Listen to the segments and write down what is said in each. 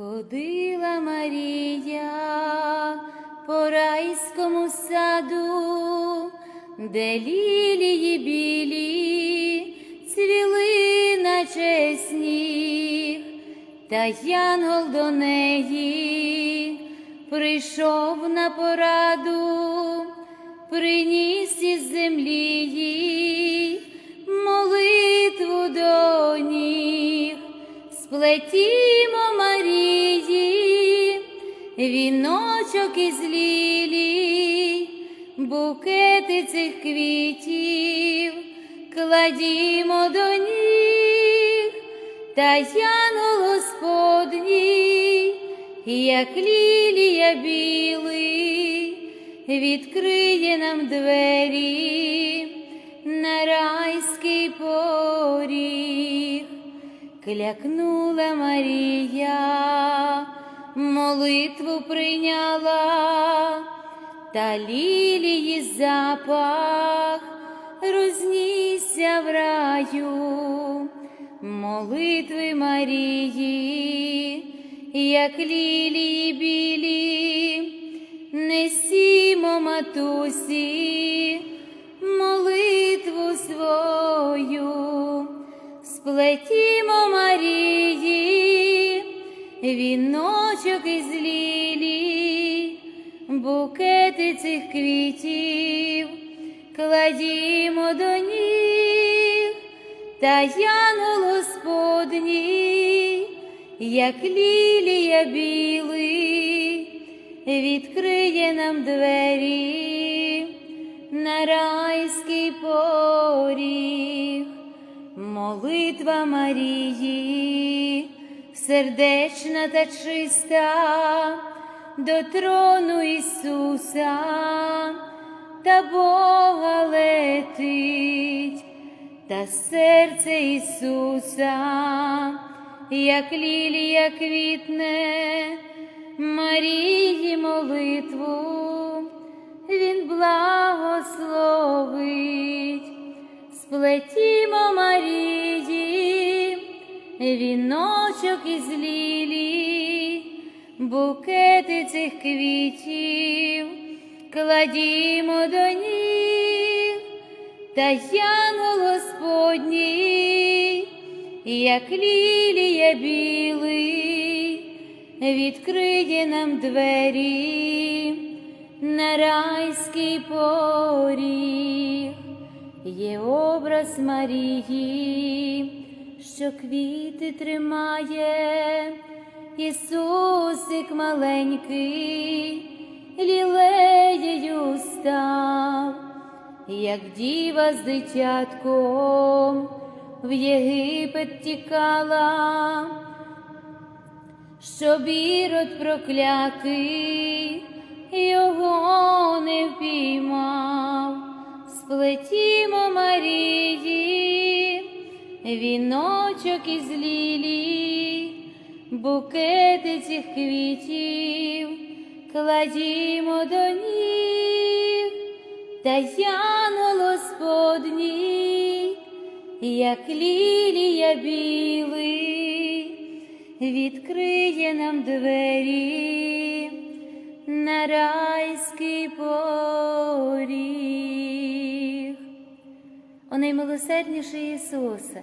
Ходила Марія по райському саду, де лілії білі цвіли наче сніг, та янгол до неї прийшов на пораду, приніс із землі їй молитву до ніг. Сплетімо віночок із лілій, букети цих квітів, кладімо до ніг, та янгол Господній, як лілія білий, відкриє нам двері на райський поріг. Клякнула Марія, молитву прийняла, та лілії запах рознісся в раю, молитви Марії, як лілії білі, несімо матусі, молитву свою. Сплетімо Марії, віночок із лілій, букети цих квітів, кладімо до ніг, та янгол Господній, як лілія білий, відкриє нам двері на райський поріг. Молитва Марії, сердечна та чиста, до трону Ісуса та Бога летить, та серце Ісуса, як лілія квітне, Марії молитву, Він благословить. Сплетімо Марії, віночок із лілій, букети цих квітів, кладімо до ніг, та янгол Господній, як лілія білий, відкриє нам двері на райський поріг. Є образ Марії, що квіти тримає, Ісусик маленький, лілеєю став, як діва з дитятком в Єгипет тікала, щоб ірод проклятий його не впіймав. Сплетімо Марії, віночок із лілій, букети цих квітів, кладімо до ніг, та янгол Господній, як лілія білий, відкриє нам двері на райський поріг. О наймилосердніший Ісусе,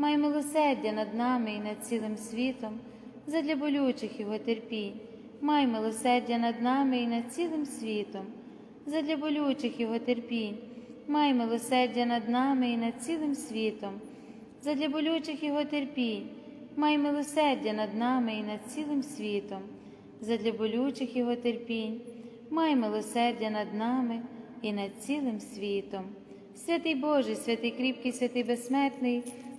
май милосердя над нами і над цілим світом, задля болючих Його терпінь, май милосердя над нами і над цілим світом, задля болючих Його терпінь, май милосердя над нами і над цілим світом, задля болючих Його терпінь, май милосердя над нами і над цілим світом, задля болючих Його терпінь, май милосердя над нами і над цілим світом. Святий Боже, святий кріпкий, святий безсмертний,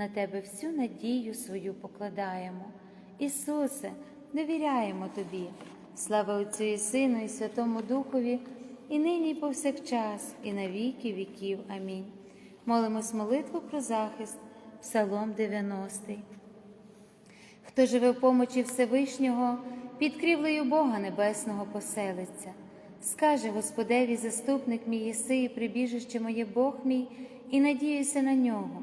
на Тебе всю надію свою покладаємо. Ісусе, довіряємо Тобі. Слава Отцю і Сину, і Святому Духові, і нині, і повсякчас, і на віки віків. Амінь. Молимось молитву про захист, Псалом 90. Хто живе в помочі Всевишнього, під крівлею Бога Небесного поселиться. Скаже Господеві, заступник мій єси, і прибіжище моє Бог мій, і надіюся на нього,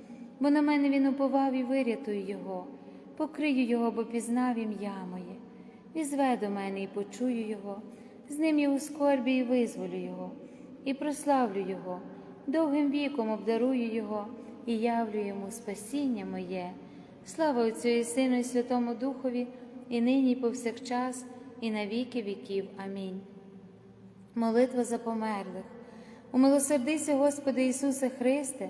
бо на мене він уповав і вирятую його, покрию його, бо пізнав ім'я моє. Візве до мене і почую його, з ним я у скорбі і визволю його, і прославлю його, довгим віком обдарую його і явлю йому спасіння моє. Слава Отцю і Сину, і Святому Духові, і нині, і повсякчас, і на віки віків. Амінь. Молитва за померлих. Умилосердися, Господи Ісусе Христе,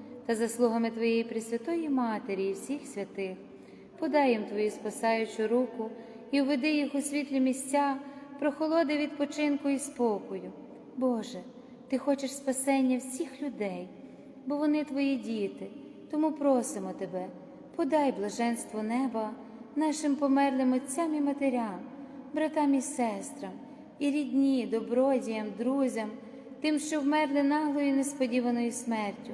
та заслугами Твоєї Пресвятої Матері і всіх святих. Подай їм Твою спасаючу руку і введи їх у світлі місця, прохолоди відпочинку і спокою. Боже, Ти хочеш спасення всіх людей, бо вони Твої діти, тому просимо Тебе, подай блаженство неба нашим померлим отцям і матерям, братам і сестрам, і рідні, добродіям, друзям, тим, що вмерли наглою несподіваною смертю,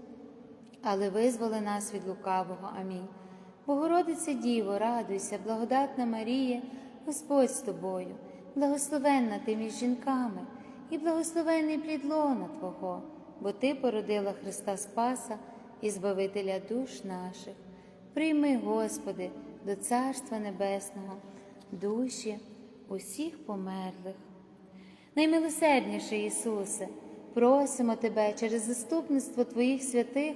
але визволи нас від лукавого. Амінь. Богородице Діво, радуйся, благодатна Марія, Господь з тобою, благословенна ти між жінками, і благословенний плід лона Твого, бо Ти породила Христа Спаса і Збавителя душ наших. Прийми, Господи, до Царства Небесного, душі усіх померлих. Наймилосердніший Ісусе, просимо Тебе через заступництво Твоїх святих,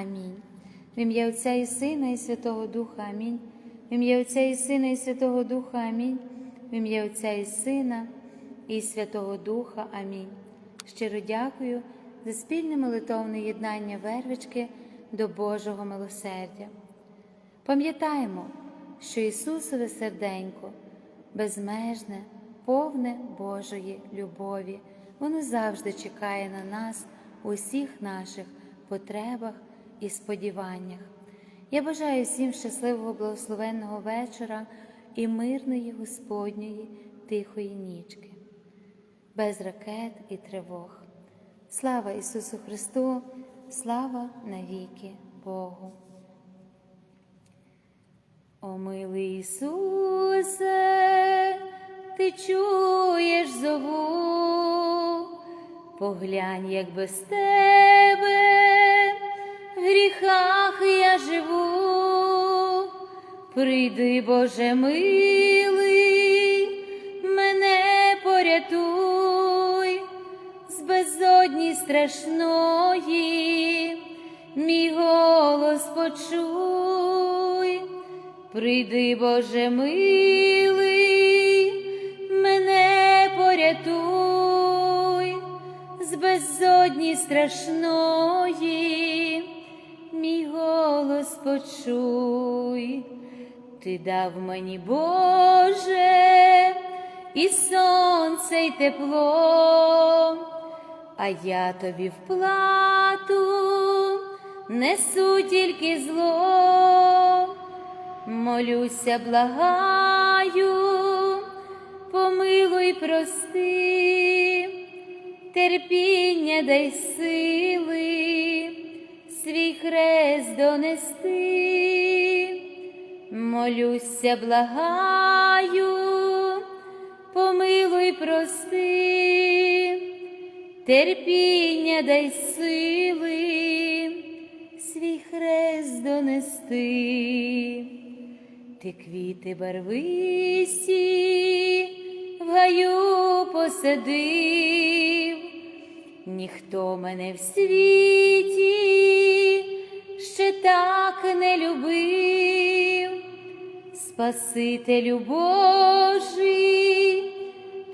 Амінь. В ім'я Отця і Сина, і Святого Духа Амінь. В ім'я Отця і Сина, і Святого Духа Амінь. В ім'я Отця і Сина, і Святого Духа Амінь. Щиро дякую за спільне молитовне єднання вервички до Божого милосердя. Пам'ятаємо, що Ісусове серденько безмежне, повне Божої любові, воно завжди чекає на нас у всіх наших потребах і сподіваннях. Я бажаю всім щасливого благословенного вечора і мирної Господньої тихої нічки, без ракет і тривог. Слава Ісусу Христу, слава навіки Богу. О милий Ісусе, ти чуєш зову, поглянь, як без тебе гріхах я живу, прийди, Боже милий, мене порятуй з безодні страшної, мій голос почуй. Прийди, Боже милий, мене порятуй з безодні страшної, почуй, ти дав мені, Боже, і сонце, й тепло, а я тобі в плату несу тільки зло. Молюся, благаю, помилуй, прости, терпіння дай сили, свій хрест донести, молюся, благаю, помилуй, прости, терпіння дай сили, свій хрест донести. Ти квіти барвисті в гаю посадив, ніхто мене в світі ще так не любив, Спасителю Божий,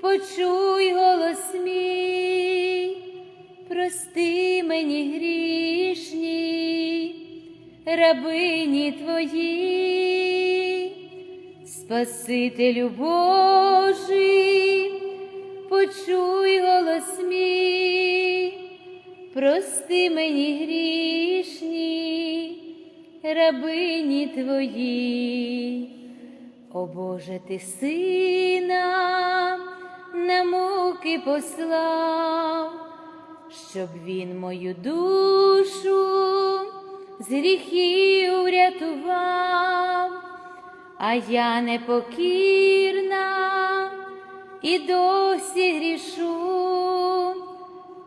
почуй голос мій, прости мені грішні, рабині твої, Спасителю Божий, почуй голос мій, прости мені грішні, рабині твої. О Боже, ти сина на муки послав, щоб він мою душу з гріхів врятував, а я непокірна і досі грішу,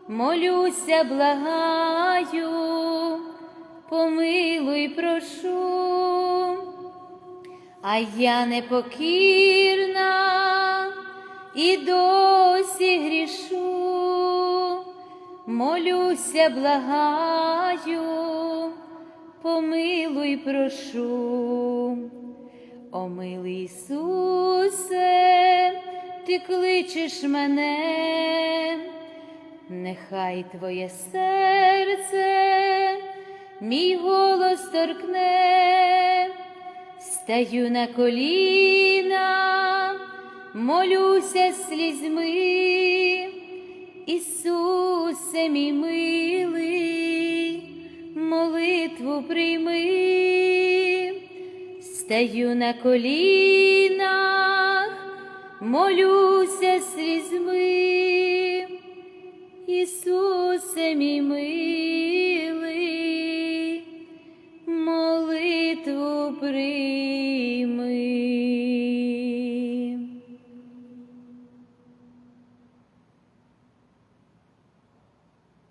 молюся, благаю, помилуй, прошу. А я непокірна і досі грішу, молюся, благаю, помилуй, прошу. О милий Ісусе, ти кличеш мене, нехай Твоє серце, мій голос торкне стаю на коліна, молюся слізьми, Ісусе мій милий, молитву прийми, стаю на колінах, молюся слізьми, Ісусе мій милий, молитву прийми.